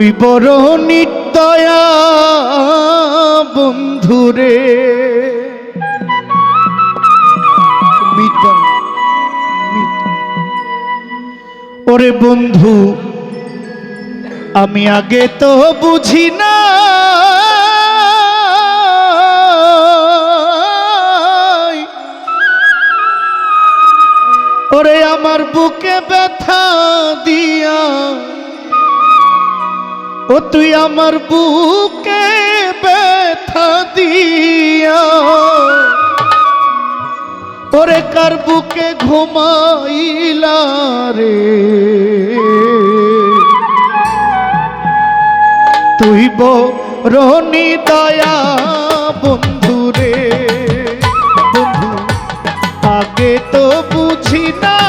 তুই বন্ধুরে। ওরে বন্ধু আমি আগে তো বুঝি না ওরে আমার বুকে ব্যথা দিয়া ও তুই আমার বুকে ব্যথা দিয়া। ওরে কার বুকে ঘুমাইলা রে? তুই বরণি দয়া বন্ধু রে। বন্ধু, আগে তো বুঝি না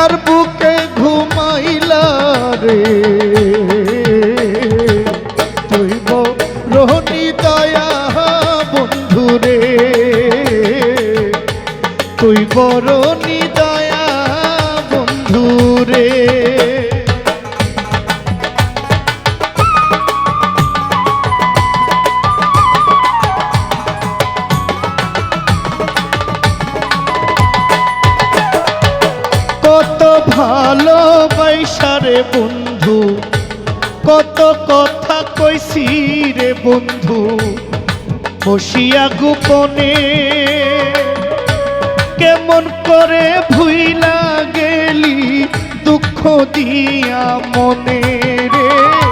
কার বুকে ঘুমাইলা রে। ভালো বৈশারে বন্ধু। কত কথা কইছি রে বন্ধু। বসিয়া গোপনে কেমন করে ভুইলা গেলি দুঃখ দিয়া মনে রে।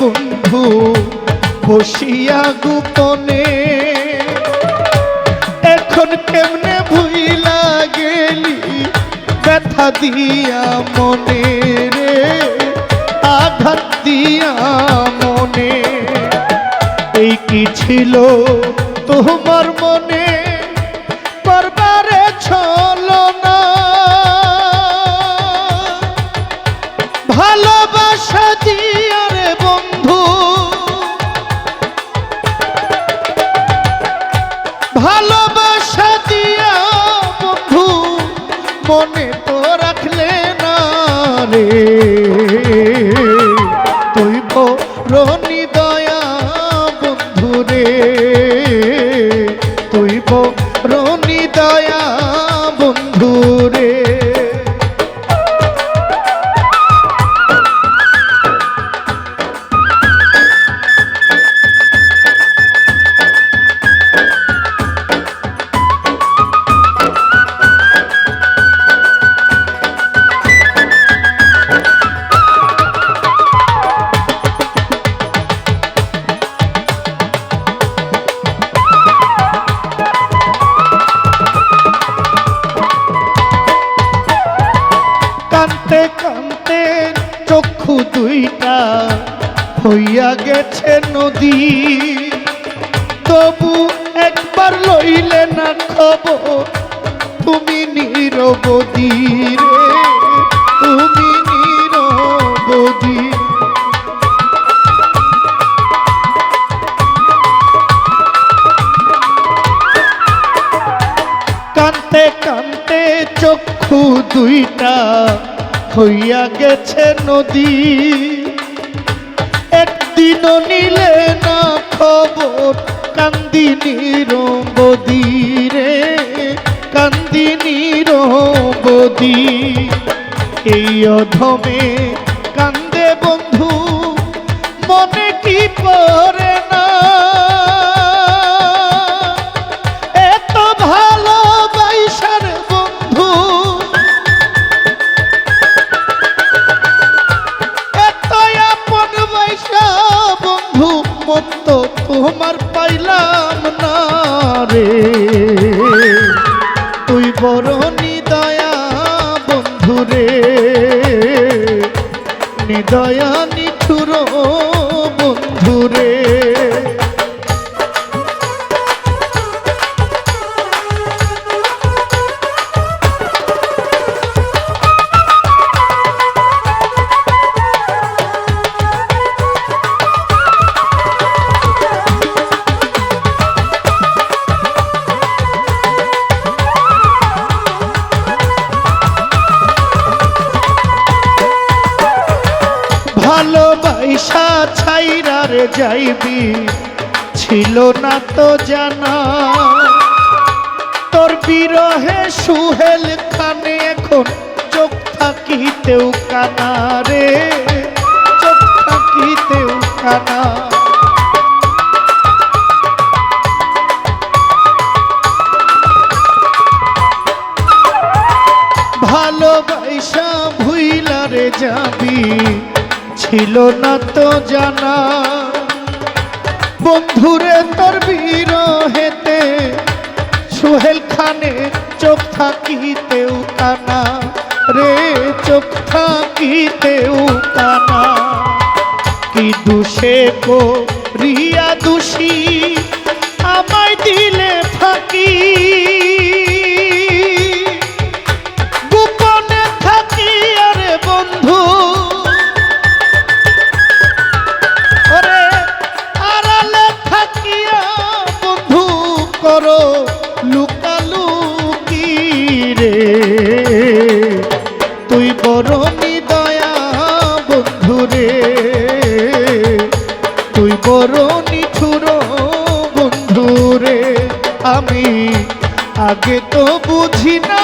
বন্ধু, বসিয়া গোপনে। এখন কেমনে ভুইলা গেলি, ব্যথা দিয়া মনে রে, আঘাত দিয়া মনে। এই কি ছিল তোমার মনে? করবারে ছলো মনে তো রাখলে না রে। তুই রনি দয়া বন্ধু রে। তুই রনি দয়া বন্ধু হইয়া গেছে নদী। তবু একবার লইলে না খবর, তুমি নিরবদি রে, তুমি নিরবদি কানতে কানতে চক্ষু দুইটা হইয়া গেছে নদী। একদিনও নিলে না খবর কান্দিনীর বদি রে কান্দিনীর বদি এই অধমে কান্দে বন্ধু, মনে কি পড়ে নিদয়া নিঠুর বন্ধু ভালোবাসা ছাইরার যাইবি, ছিল না তো জানা। তোর বিরহে সুহেল খানে এখন চোখ থাকিতেও কানা রে, চোখ থাকিতেও কানা। ভালোবাসা ভুইলারে যাবি ছিল না তো জানা। বন্ধুরে তোর বিরহেতে সোহেল খানে চোখ থাকিতেও কানা। রে চোখ থাকিতেও কানা। কি দুষে কো রিয়া দোষী, আমায় দিলে ফাঁকি। আমি আগে তো বুঝি না।